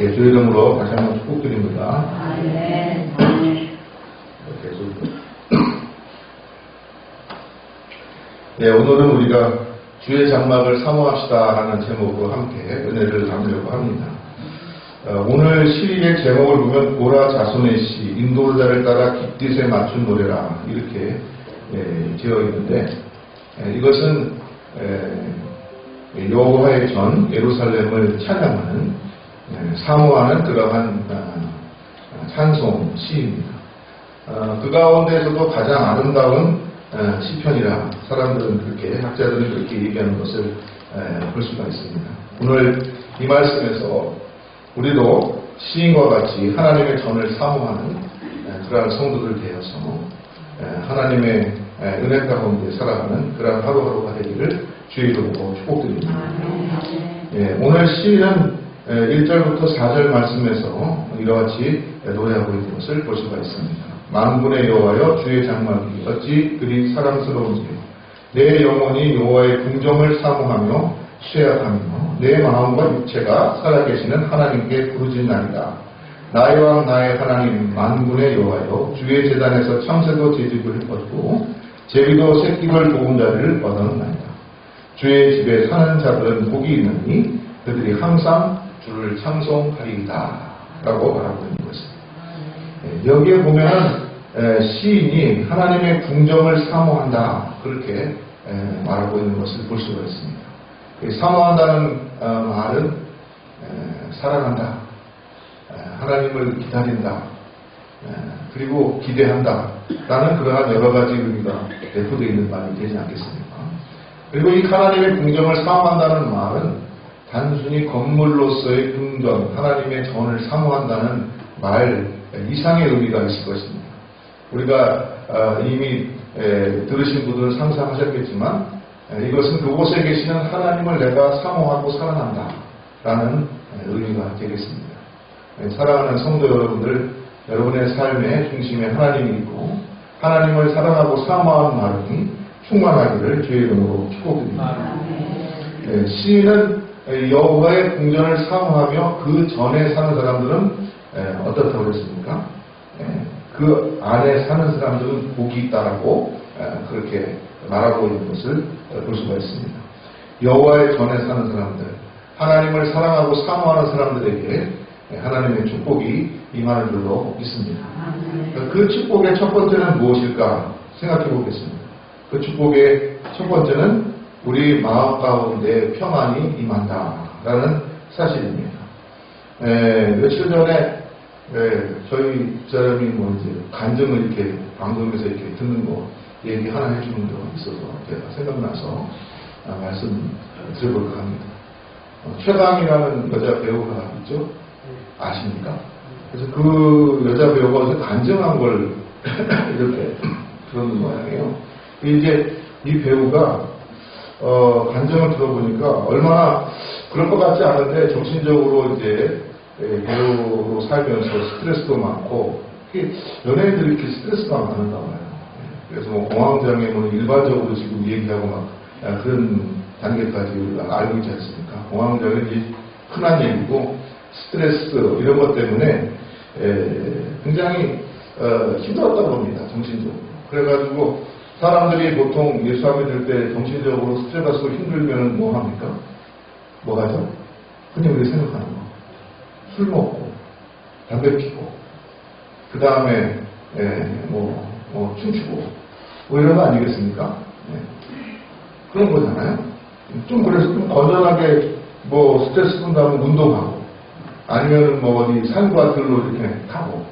예, 주의 이름으로 다시 한번 축복드립니다. 아멘. 계속. 예, 오늘은 우리가 주의 장막을 사모합시다 하는 제목으로 함께 은혜를 나누려고 합니다. 어, 오늘 시리의 제목을 보면 고라 자손의 시, 인도자를 따라 깃딧에 맞춘 노래라 이렇게 예, 되어 있는데 예, 이것은 예, 여호와의 전 예루살렘을 찬양하는 예, 사모하는 그러한 아, 찬송 시입니다. 어, 그 가운데서도 가장 아름다운 어, 시편이라 사람들은 그렇게 학자들은 그렇게 얘기하는 것을 에, 볼 수가 있습니다. 오늘 이 말씀에서 우리도 시인과 같이 하나님의 전을 사모하는 에, 그러한 성도들 되어서 에, 하나님의 에, 은혜 가운데 살아가는 그러한 하루하루가 되기를 주의 이름으로 축복드립니다. 예, 오늘 시는 1절부터 4절 말씀에서 이와 같이 노래하고 있는 것을 볼 수가 있습니다. 만군의 여호와여 주의 장막이 어찌 그리 사랑스러운지요. 내 영혼이 여호와의 궁정을 사모하며 쇠약하며 내 마음과 육체가 살아계시는 하나님께 부르짖나이다. 나의 왕 나의 하나님 만군의 여호와여 주의 재단에서 참새도 제집을 얻고 제비도 새끼걸 도운 자리를 얻었나이다. 주의 집에 사는 자들은 복이 있느니 그들이 항상 주를 찬송하리이다. 라고 말하고 있는 것입니다. 예, 여기에 보면은 에, 시인이 하나님의 궁정을 사모한다. 그렇게 에, 말하고 있는 것을 볼 수가 있습니다. 이 사모한다는 어, 말은 에, 사랑한다. 에, 하나님을 기다린다. 에, 그리고 기대한다. 라는 그러한 여러 가지 의미가 내포되어 있는 말이 되지 않겠습니까? 그리고 이 하나님의 궁정을 사모한다는 말은 단순히 건물로서의 궁전, 하나님의 전을 사모한다는 말 이상의 의미가 있을 것입니다. 우리가 어, 이미 에, 들으신 분들은 상상하셨겠지만 에, 이것은 그곳에 계시는 하나님을 내가 사모하고 사랑한다 라는 의미가 되겠습니다. 에, 사랑하는 성도 여러분들 여러분의 삶의 중심에 하나님이 있고 하나님을 사랑하고 사모하는 마음이 충만하기를 주의 이름으로 축복드립니다. 예, 시인은 여호와의 궁전을 사모하며 그 전에 사는 사람들은 예, 어떻다고 그랬습니까? 예, 그 안에 사는 사람들은 복이 있다라고 예, 그렇게 말하고 있는 것을 볼 수가 있습니다. 여호와의 전에 사는 사람들, 하나님을 사랑하고 사모하는 사람들에게 예, 하나님의 축복이 임하는 줄로 믿습니다. 그 축복의 첫 번째는 무엇일까 생각해 보겠습니다. 그 축복의 첫 번째는 우리 마음 가운데 평안이 임한다라는 사실입니다. 에, 며칠 전에 에, 저희 사람이 뭐 이제 간증을 이렇게 방송에서 이렇게 듣는 거 얘기 하나 해주는 경우가 있어서 제가 생각나서 아, 말씀 드려볼까 합니다. 어, 최강이라는 여자 배우가 있죠? 아십니까? 그래서 그 여자 배우가 어디서 간증한 걸 이렇게 들었는 모양이에요. 이제 이 배우가 어, 간증을 들어보니까 얼마나 그럴 것 같지 않은데 정신적으로 이제 예, 배우로 살면서 스트레스도 많고 연예인들이 이렇게 스트레스가 많은가 봐요. 예, 그래서 뭐 공황장애 뭐 일반적으로 지금 얘기하고 막 아, 그런 단계까지 알고 있지 않습니까? 공황장애 이제 흔한 얘기고 스트레스 이런 것 때문에 에, 굉장히 어, 힘들었다고 합니다. 정신적으로. 그래가지고 사람들이 보통 예수함이 될때 정신적으로 스트레스 받고 힘들면 뭐 합니까? 뭐 하죠? 그냥 우리 생각하는 거. 술 먹고, 담배 피고, 그 다음에, 뭐, 뭐, 춤추고, 뭐 이런 거 아니겠습니까? 예. 그런 거잖아요. 좀 그래서 좀 건전하게 뭐 스트레스 푼다면 운동하고, 아니면 뭐 어디 산과 들로 이렇게 타고,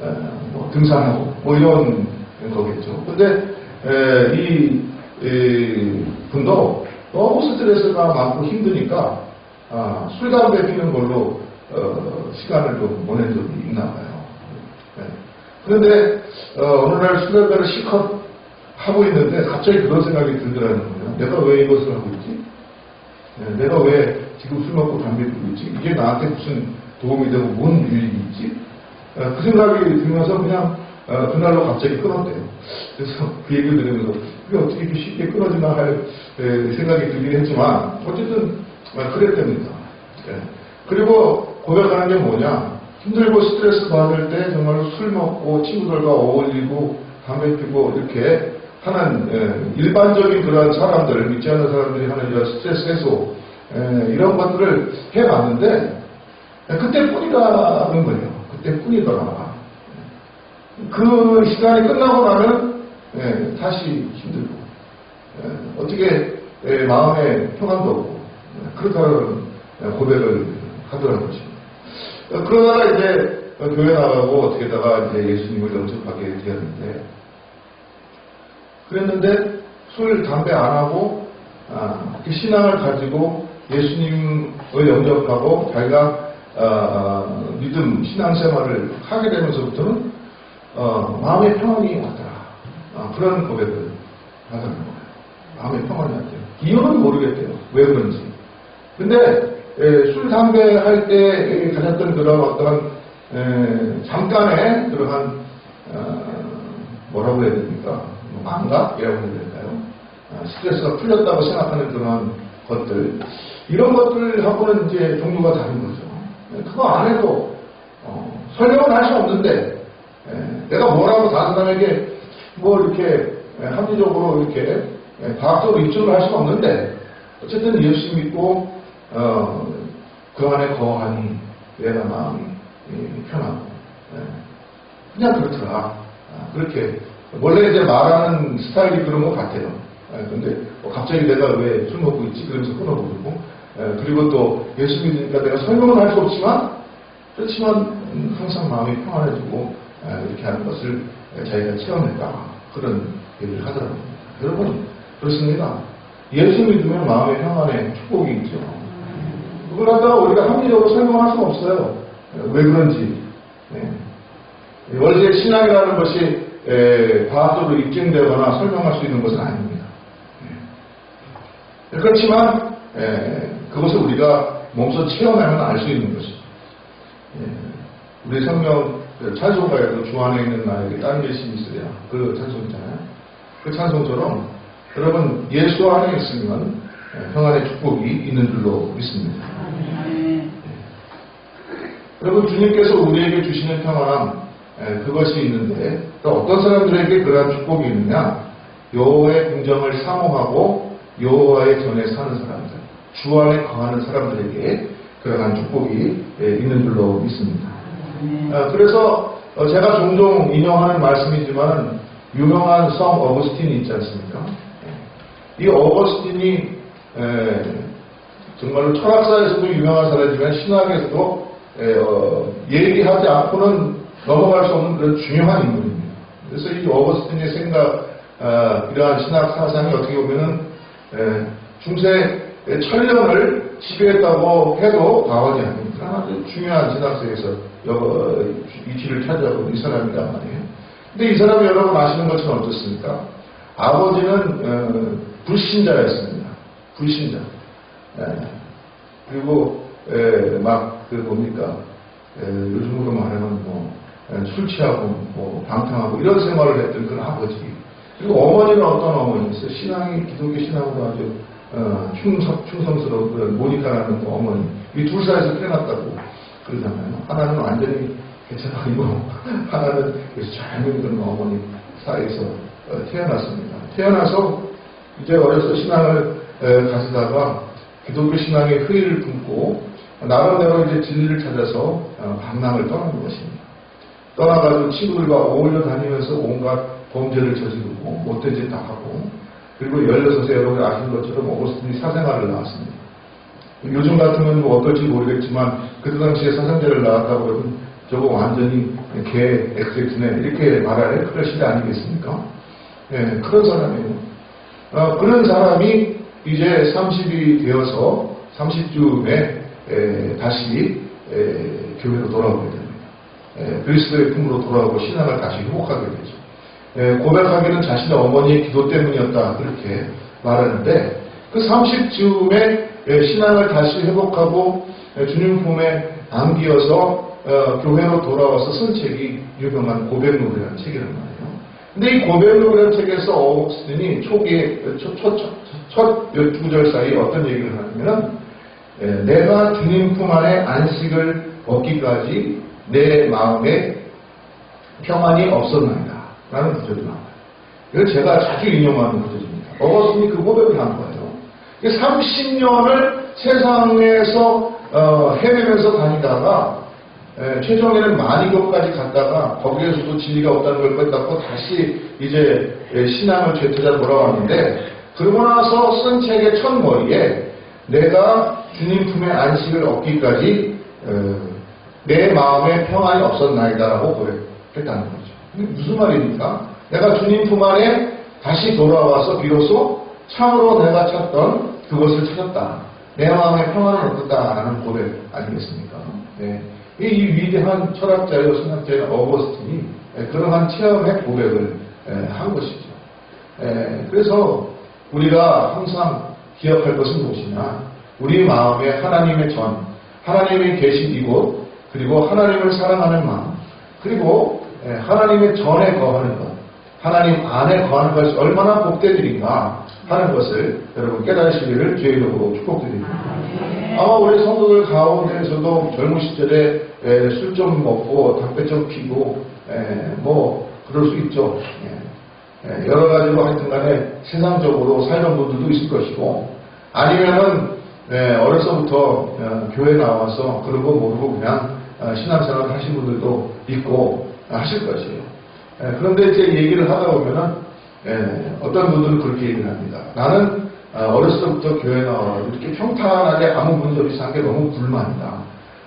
에, 뭐 등산하고, 뭐 이런 거겠죠. 근데 에, 이, 이 분도 너무 스트레스가 많고 힘드니까 아, 술, 담배 피는 걸로 어, 시간을 좀 보낸 적이 있나 봐요. 네. 그런데 어, 어느 날 술, 담배를 실컷 하고 있는데 갑자기 그런 생각이 들더라는 거예요. 내가 왜 이것을 하고 있지? 네, 내가 왜 지금 술 먹고 담배 피고 있지? 이게 나한테 무슨 도움이 되고 뭔 유익이 있지? 어, 그 생각이 들면서 그냥 어, 그날로 갑자기 끊었대요. 그래서 그 얘기를 들으면서 그게 어떻게 이렇게 쉽게 끊어지나 할 에, 생각이 들긴 했지만 어쨌든 어, 그랬답니다. 예. 그리고 고백하는 게 뭐냐? 힘들고 스트레스 받을 때 정말로 술 먹고 친구들과 어울리고 담배 피고 이렇게 하는 예, 일반적인 그런 사람들, 믿지 않는 사람들이 하는 이런 스트레스 해소 예, 이런 것들을 해봤는데 예, 그때뿐이라는 거예요. 그때뿐이더라. 그 시간이 끝나고 나면 예, 다시 힘들고 예, 어떻게 예, 마음에 평안도 없고 예, 그렇다는 예, 고백을 하더라는 것입니다. 어, 그러다가 이제 어, 교회 나가고 어떻게다가 이제 예수님을 영접하게 되었는데 그랬는데 술, 담배 안 하고 아, 그 신앙을 가지고 예수님을 영접하고 자기가 아, 아, 믿음, 신앙생활을 하게 되면서부터는 어, 마음의 평안이 왔더라. 아, 그런 고백을 하더라는 거예요. 마음의 평안이 왔대요. 이유는 모르겠대요. 왜 그런지. 근데 에, 술, 담배 할 때 가졌던 그런 어떤 에, 잠깐의 그러한 어, 뭐라고 해야 됩니까? 뭐 망각이라고 해야 될까요? 아, 스트레스가 풀렸다고 생각하는 그런 것들 이런 것들하고는 이제 종류가 다른 거죠. 네, 그거 안 해도 어, 설명은 할 수 없는데 에, 내가 뭐라고 다른 사람에게 뭐 이렇게 에, 합리적으로 이렇게 에, 과학적으로 입증을 할 수는 없는데 어쨌든 예수 믿고 어, 그 안에 거하니 내가 마음이 이, 편하고 예. 그냥 그렇더라. 아, 그렇게 원래 이제 말하는 스타일이 그런 것 같아요. 예, 근데 뭐 갑자기 내가 왜 술 먹고 있지? 그러면서 끊어버리고 예, 그리고 또 예수 믿으니까 내가 설명은 할 수 없지만 그렇지만 음, 항상 마음이 평안해지고 예, 이렇게 하는 것을 자기가 체험했다. 그런 얘기를 하더라고요. 여러분 그렇습니다. 예수 믿으면 마음의 평안에 축복이 있죠. 그걸 갖다가 우리가 합리적으로 설명할 수는 없어요. 왜 그런지. 네. 원래 신앙이라는 것이 에, 과학적으로 입증되거나 설명할 수 있는 것은 아닙니다. 네. 그렇지만 에, 그것을 우리가 몸소 체험하면 알 수 있는 것이죠. 예. 우리 성경 그 찬송가에도 주 안에 있는 나에게 다른 계심이 있으랴 그 찬송이잖아요. 그 찬송처럼 여러분 예수 안에 있으면 에, 평안의 축복이 있는 줄로 믿습니다. 여러분 주님께서 우리에게 주시는 평안함 에, 그것이 있는데 또 어떤 사람들에게 그러한 축복이 있느냐 여호와의 궁정을 사모하고 여호와의 전에 사는 사람들 주 안에 거하는 사람들에게 그러한 축복이 에, 있는 줄로 믿습니다. 아, 그래서 어, 제가 종종 인용하는 말씀이지만 유명한 성 어거스틴이 있지 않습니까? 이 어거스틴이 에, 정말로 철학사에서도 유명한 사람이지만 신학에서도 에, 어, 얘기하지 않고는 넘어갈 수 없는 그런 중요한 인물입니다. 그래서 이 어거스틴의 생각, 아, 이러한 신학 사상이 어떻게 보면은 에, 중세 천년을 지배했다고 해도 과언이 아닙니다. 아주 중요한 신학서에서 여- 위치를 있는 이 사람이란 말이에요. 근데 이 사람이 여러분 아시는 것처럼 어떻습니까? 아버지는 어, 불신자였습니다. 불신자. 예. 그리고 에, 막그 뭡니까 에, 요즘으로 말하면 뭐 에, 술 취하고 뭐 방탕하고 이런 생활을 했던 그런 아버지 그리고 어머니는 어떤 어머니였어요 신앙이 기독교 신앙으로 아주 어, 충성, 충성스러운 그런 모니카라는 그 어머니. 이 둘 사이에서 태어났다고 그러잖아요. 하나는 완전히 개천아니고 하나는 그래서 어머니 사이에서 어, 태어났습니다. 태어나서 이제 어려서 신앙을 에, 가지다가 기독교 신앙의 흐의를 품고 나름대로 이제 진리를 찾아서 어, 방랑을 떠난 것입니다. 떠나가지고 친구들과 어울려 다니면서 온갖 범죄를 저지르고 못된 짓 다 하고 그리고 16세 여러분이 아시는 것처럼 어거스틴이 사생활을 나왔습니다. 요즘 같으면 뭐 어떨지 모르겠지만 그때 당시에 사생제를 나왔다고 그러면 저거 완전히 개 엑세트네 이렇게 말할 그런 시대 아니겠습니까? 예, 그런 사람이에요. 어, 그런 사람이 이제 30이 되어서 30쯤에 다시 에, 교회로 돌아오게 됩니다. 에, 그리스도의 품으로 돌아오고 신앙을 다시 회복하게 되죠. 에, 고백하기는 자신의 어머니의 기도 때문이었다 그렇게 말하는데 그 30쯤에 신앙을 다시 회복하고 에, 주님 품에 안기어서 어, 교회로 돌아와서 쓴 책이 유명한 고백록이라는 책이란 말이에요. 근데 이 고백록이라는 책에서 어ug스틴이 초기에 첫, 첫, 첫, 첫 12구절 사이 어떤 얘기를 하냐면 예, 내가 주님 품 안에 안식을 얻기까지 내 마음에 평안이 없었나이다. 라는 구절이 나와요. 이거 제가 자주 인용하는 구절입니다. 어거스틴이 그 고백을 한 거예요. 30년을 세상에서 어, 헤매면서 다니다가 에, 최종에는 만이교까지 갔다가 거기에서도 진리가 없다는 걸 깨닫고 다시 이제 에, 신앙을 죄투자 돌아왔는데 그러고 나서 쓴 책의 첫 머리에 내가 주님 품의 안식을 얻기까지 어, 내 마음에 평안이 없었나이다라고 고백했다는 거죠. 이게 무슨 말입니까? 내가 주님 품 안에 다시 돌아와서 비로소 참으로 내가 찾던 그것을 찾았다. 내 마음에 평안을 얻었다라는 고백 아니겠습니까? 네. 이, 이 위대한 철학자요 신학자인 어거스틴이 예, 그러한 체험의 고백을 예, 한 것이죠. 예, 그래서 우리가 항상 기억할 것은 무엇이냐? 우리 마음에 하나님의 전, 하나님의 계신 이곳, 그리고 하나님을 사랑하는 마음, 그리고 예, 하나님의 전에 거하는 것, 하나님 안에 거하는 것이 얼마나 복되들인가 하는 것을 여러분 깨달으시기를 주의 이름으로 축복드립니다. 아마 우리 성도들 가운데에서도 젊은 시절에 술 좀 먹고 담배 좀 피고 에, 뭐 그럴 수 있죠. 예. 예, 여러 가지로 하여튼 간에 세상적으로 살던 분들도 있을 것이고 아니면은 예, 어려서부터 어, 교회 나와서 그러고 모르고 그냥 어, 신앙생활 하신 분들도 있고 하실 것이에요. 예, 그런데 이제 얘기를 하다 보면은 예, 어떤 분들은 그렇게 얘기를 합니다. 나는 어, 어렸을 때부터 교회 나와 이렇게 평탄하게 아무 문제 없이 산 게 너무 불만이다.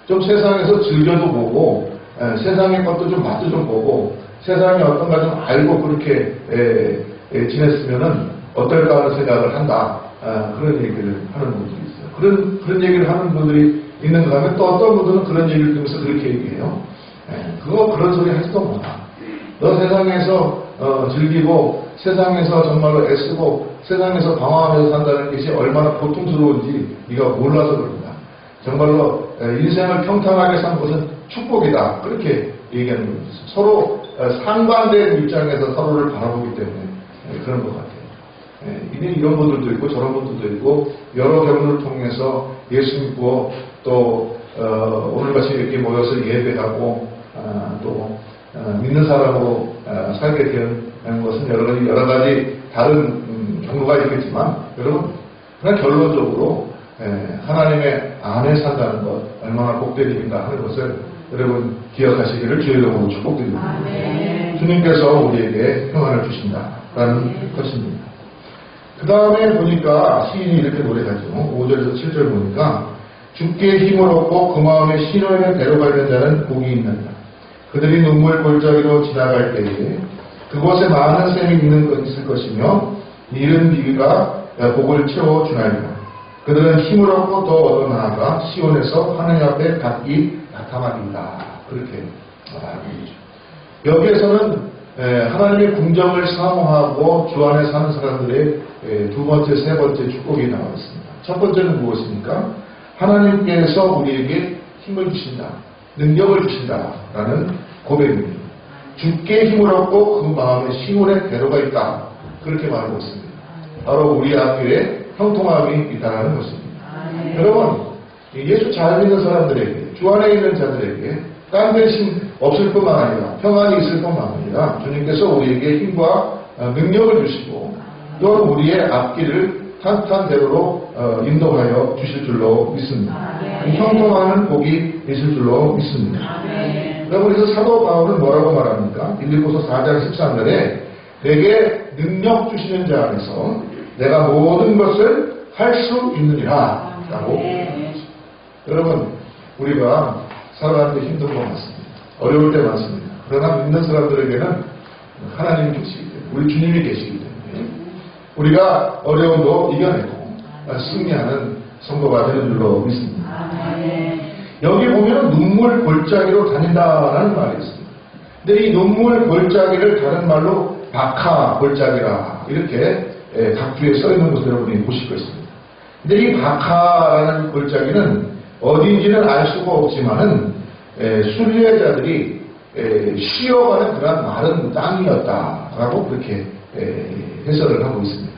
좀 세상에서 즐겨도 보고 에, 세상의 것도 좀 맛도 좀 보고 세상이 어떤가 좀 알고 그렇게 에, 에, 지냈으면은 어떨까 하는 생각을 한다. 아, 그런 얘기를 하는 분들이 있어요. 그런 그런 얘기를 하는 분들이 있는가 하면 또 어떤 분들은 그런 얘기를 들으면서 그렇게 얘기해요. 에, 그거 그런 소리 하지도 마라. 너 세상에서 어, 즐기고 세상에서 정말로 애쓰고 세상에서 방황하면서 산다는 것이 얼마나 고통스러운지 네가 몰라서 그런다. 정말로 에, 인생을 평탄하게 산 것은 축복이다. 그렇게 얘기하는 겁니다. 서로 어, 상반된 입장에서 서로를 바라보기 때문에 에, 그런 것 같아요. 에, 이미 이런 분들도 있고 저런 분들도 있고 여러 경우를 통해서 예수 믿고 또 어, 오늘 같이 이렇게 모여서 예배하고 아, 또 어, 믿는 사람으로 어, 살게 된 것은 여러 가지, 여러 가지 다른 음, 경로가 있겠지만 여러분 그냥 결론적으로 에, 하나님의 안에 산다는 것 얼마나 복된 일인가 하는 것을 여러분 기억하시기를 주의 이름으로 축복드립니다. 주님께서 우리에게 평안을 주신다라는 것입니다. 그 다음에 보니까 시인이 이렇게 노래하죠. 5절에서 7절 보니까 주께 힘을 얻고 그 마음에 신호에 데려가려는 자는 복이 있느니라. 그들이 눈물 골짜기로 지나갈 때에 그곳에 많은 샘이 있는 것 있을 것이며 이른 비가 복을 채워 주나이다. 그들은 힘을 얻고 더 얻어 나아가 시온에서 하나님 앞에 각기 나타나린다. 그렇게 있죠. 여기에서는 에, 하나님의 궁정을 사모하고 주 안에 사는 사람들의 에, 두 번째, 세 번째 축복이 나와 있습니다. 첫 번째는 무엇입니까? 하나님께서 우리에게 힘을 주신다. 능력을 주신다라는 고백입니다. 주께 힘을 얻고 그 마음에 시온의 대로가 있다. 그렇게 말하고 있습니다. 바로 우리 앞에 형통함이 있다는 것입니다. 여러분, 예수 잘 믿는 사람들에게, 주 안에 있는 자들에게 딴 대신 없을 뿐만 아니라 평안이 있을 뿐만 아니라 주님께서 우리에게 힘과 어, 능력을 주시고 또 우리의 앞길을 탄탄 대로로 어, 인도하여 주실 줄로 믿습니다. 형통하는 복이 있을 줄로 믿습니다. 여러분 그래서 사도 바울은 뭐라고 말합니까? 빌립보서 4장 13절에 내게 능력 주시는 자 안에서 내가 모든 것을 할 수 있느니라 라고 여러분 우리가 살아가는 데 힘든 것 같습니다. 어려울 때 많습니다. 그러나 믿는 사람들에게는 하나님이 계시기 때문에 우리 주님이 계시기 때문에 우리가 어려움도 이겨내고 승리하는 선거가 되는 줄로 믿습니다. 여기 보면 눈물 골짜기로 다닌다라는 말이 있습니다. 근데 이 눈물 골짜기를 다른 말로 박하 골짜기라 이렇게 예, 각주에 써 있는 것을 여러분이 보실 것입니다. 근데 이 박하라는 골짜기는 어디인지는 알 수가 없지만은 예, 순례자들이 예, 쉬어가는 그런 마른 땅이었다라고 그렇게 예, 해설을 하고 있습니다.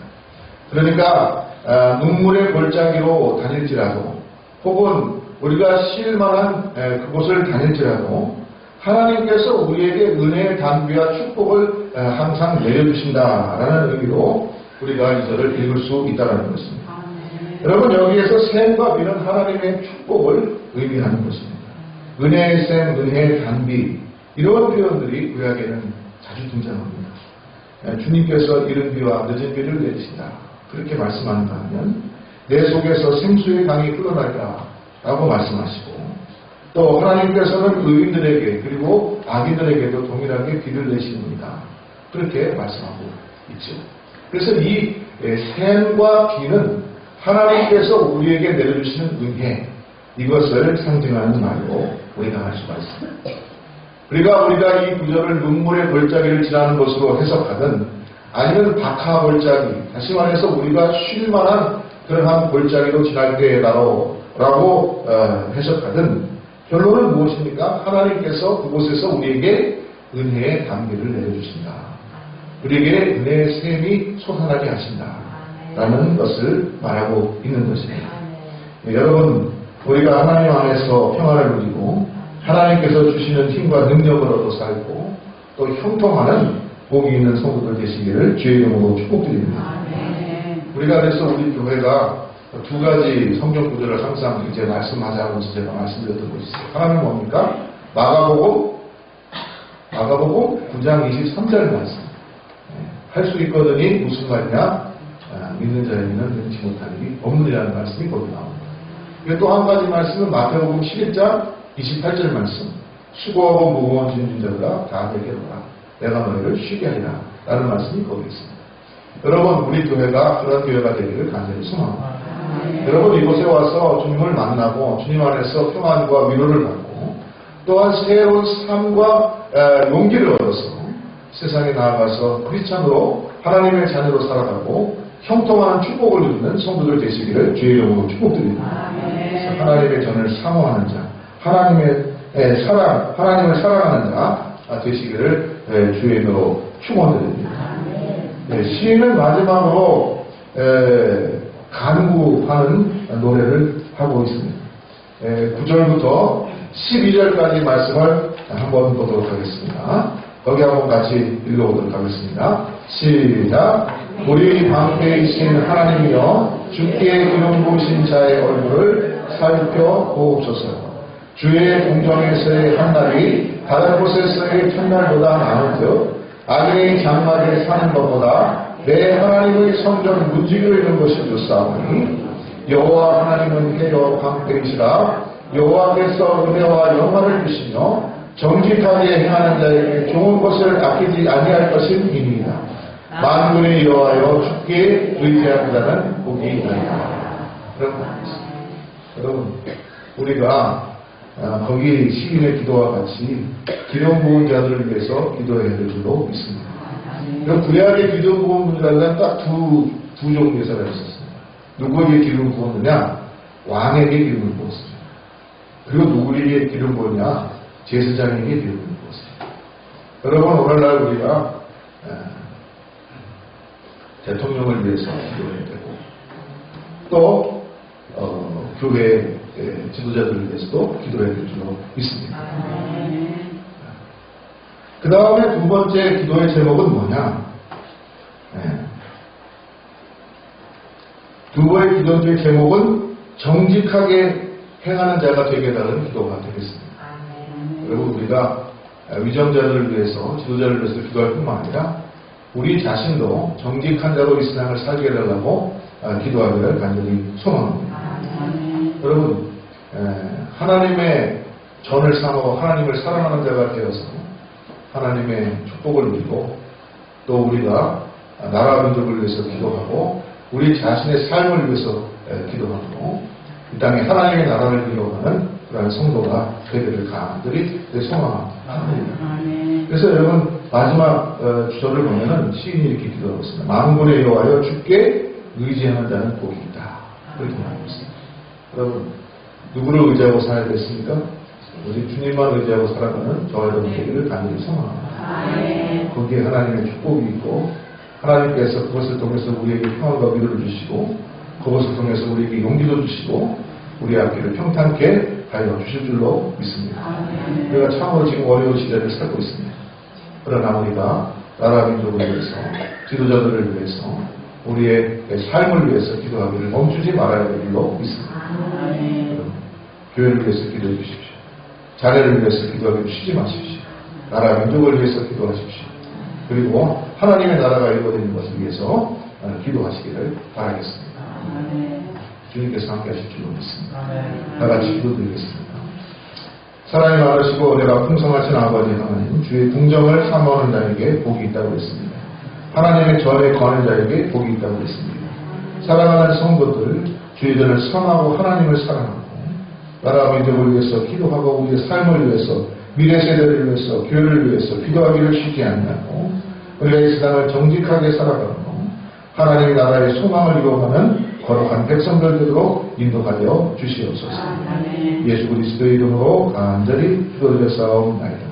그러니까 아, 눈물의 골짜기로 다닐지라도 혹은 우리가 쉴 만한 에, 그곳을 다닐지라도 하나님께서 우리에게 은혜의 단비와 축복을 에, 항상 내려주신다라는 의미로 우리가 이 절을 읽을 수 있다는 것입니다. 여러분 여기에서 샘과 비는 하나님의 축복을 의미하는 것입니다. 은혜의 샘, 은혜의 단비 이런 표현들이 구약에는 자주 등장합니다. 에, 주님께서 이른 비와 늦은 비를 내리신다. 그렇게 말씀한다면 내 속에서 생수의 강이 흘러날까 라고 말씀하시고 또 하나님께서는 의인들에게 그리고 악인들에게도 동일하게 비를 내시는다. 그렇게 말씀하고 있죠. 그래서 이 에, 샘과 비는 하나님께서 우리에게 내려주시는 은혜 이것을 상징하는 말로 우리가 할 수가 있습니다. 우리가 우리가 이 구절을 눈물의 골짜기를 지나는 것으로 해석하든 아니면 박하 골짜기 다시 말해서 우리가 쉴 만한 그러한 골짜기로 지날 때에다로 라고 어, 해석하든 결론은 무엇입니까? 하나님께서 그곳에서 우리에게 은혜의 담비를 내려주신다. 우리에게 은혜의 샘이 솟아나게 하신다. 라는 것을 말하고 있는 것입니다. 네, 여러분, 우리가 하나님 안에서 평화를 누리고 하나님께서 주시는 힘과 얻어 살고 또 형통하는 복이 있는 성도들 되시기를 주의 이름으로 축복드립니다. 우리가 그래서 우리 교회가 두 가지 성경 구절을 항상 이제 말씀하자고 제가 말씀드렸던 것이 있어요. 하나는 뭡니까? 마가복음, 마가복음 9장 23절 말씀. 할 수 있거든이 무슨 말이냐? 아, 믿는 자에게는 능치 못할 일이 없느냐는 말씀이 거기 나옵니다. 또 한 가지 말씀은 마태복음 11장 28절 말씀. 수고하고 무거운 짐진 자들아 다 내게 오라. 내가 너희를 쉬게 하리라. 라는 말씀이 거기 있습니다. 여러분, 우리 교회가 그런 교회가 되기를 간절히 소망합니다. 여러분, 이곳에 와서 주님을 만나고 주님 안에서 평안과 위로를 받고 또한 새로운 삶과 에, 용기를 얻어서 세상에 나아가서 크리스찬으로 하나님의 자녀로 살아가고 형통한 축복을 누리는 성도들 되시기를 주의 이름으로 축복드립니다. 그래서 하나님의 전을 사모하는 자, 하나님의 에, 사랑, 하나님을 사랑하는 자 되시기를 에, 주의 이름으로 축원드립니다. 네, 시인은 마지막으로 에, 간구하는 노래를 하고 있습니다. 에, 9절부터 12절까지 말씀을 한번 보도록 하겠습니다. 거기 한번 같이 읽어보도록 하겠습니다. 시작. 우리 방패이신 하나님이여 주께 기름 부으신 자의 얼굴을 살펴보옵소서. 주의 공정에서의 한 날이 다른 곳에서의 첫날보다 나은 듯 악인의 장막에 사는 것보다 내 하나님의 성전 문지기로 있는 것이 좋사오니 여호와 하나님은 해여 방패이시라 여호와께서 은혜와 영화를 주시며 정직하게 행하는 자에게 좋은 것을 아끼지 아니할 것은 이니이다. 만군의 여호와여 주께 의지하는 자는 복이 있나이다. 여러분, 우리가 아, 거기 시인의 기도와 같이 기름 부은 자들을 위해서 기도해야 될 줄로 믿습니다. 그럼 구약의 기름 부은 자들은 딱두 두 종류의 사람이 있었습니다. 누구에게 기름 부었느냐? 왕에게 기름을 부었습니다. 그리고 누구에게 기름 부었냐? 제사장에게 기름을 부었습니다. 여러분 오늘날 우리가 아, 대통령을 위해서 기도해야 되고 또 어, 교회 지도자들을 위해서도 기도해야 될 줄로 믿습니다. 그 다음에 두 번째 기도의 제목은 뭐냐? 네. 두 번의 기도의 제목은 정직하게 행하는 자가 되게 달라는 기도가 되겠습니다. 여러분 우리가 위정자들을 위해서 지도자를 위해서 기도할 뿐만 아니라 우리 자신도 정직한 자로 이 세상을 살게 해달라고 아, 기도하기를 간절히 소망합니다. 여러분 에, 하나님의 전을 삼어 하나님을 사랑하는 자가 되어서 하나님의 축복을 누리고 또 우리가 나라 민족을 위해서 기도하고 우리 자신의 삶을 위해서 에, 기도하고 이 땅에 하나님의 나라를 이루어가는 그러한 성도가 되기를 간절히 소망합니다. 그래서 여러분 마지막 어, 주절을 보면은 시인이 이렇게 기도하고 있습니다. 만군의 여호와여 주께 의지하는 자는 복이 있다. 그렇게 말하고 있습니다. 여러분 누구를 의지하고 살아야겠습니까? 우리 주님만 의지하고 살아가는 저와 여러분 되기를 간절히 소망합니다. 거기에 하나님의 축복이 있고 하나님께서 그것을 통해서 우리에게 평안과 위로를 주시고 그것을 통해서 우리에게 용기도 주시고 우리 앞길을 평탄케 하여 주실 줄로 믿습니다. 우리가 참으로 지금 어려운 시대를 살고 있습니다. 그러나 우리가 나라 민족을 위해서, 지도자들을 위해서, 우리의 삶을 위해서 기도하기를 멈추지 말아야 될 줄로 믿습니다. 교회를 위해서 기도해 주십시오. 자녀를 위해서 기도하기 쉬지 마십시오. 나라 민족을 위해서 기도하십시오. 그리고 하나님의 나라가 이루어지는 것을 위해서 어, 기도하시기를 바라겠습니다. 주님께서 함께 하실 줄로 믿습니다. 다 같이 기도드리겠습니다. 사랑이 많으시고 내가 풍성하신 아버지 하나님 주의 궁정을 삼아오는 자에게 복이 있다고 했습니다. 하나님의 전에 거는 자에게 복이 있다고 했습니다. 사랑하는 성도들 전을 삼하고 하나님을 사랑하고 나라 민족을 위해서 기도하고 우리의 삶을 위해서 미래 세대를 위해서 교회를 위해서 기도하기를 쉬지 않냐고 우리가 이 세상을 정직하게 살아가고 하나님의 나라의 소망을 이루어가는 거룩한 백성들 되도록 인도하여 주시옵소서. 예수 그리스도의 이름으로 간절히 기도드렸사옵나이다.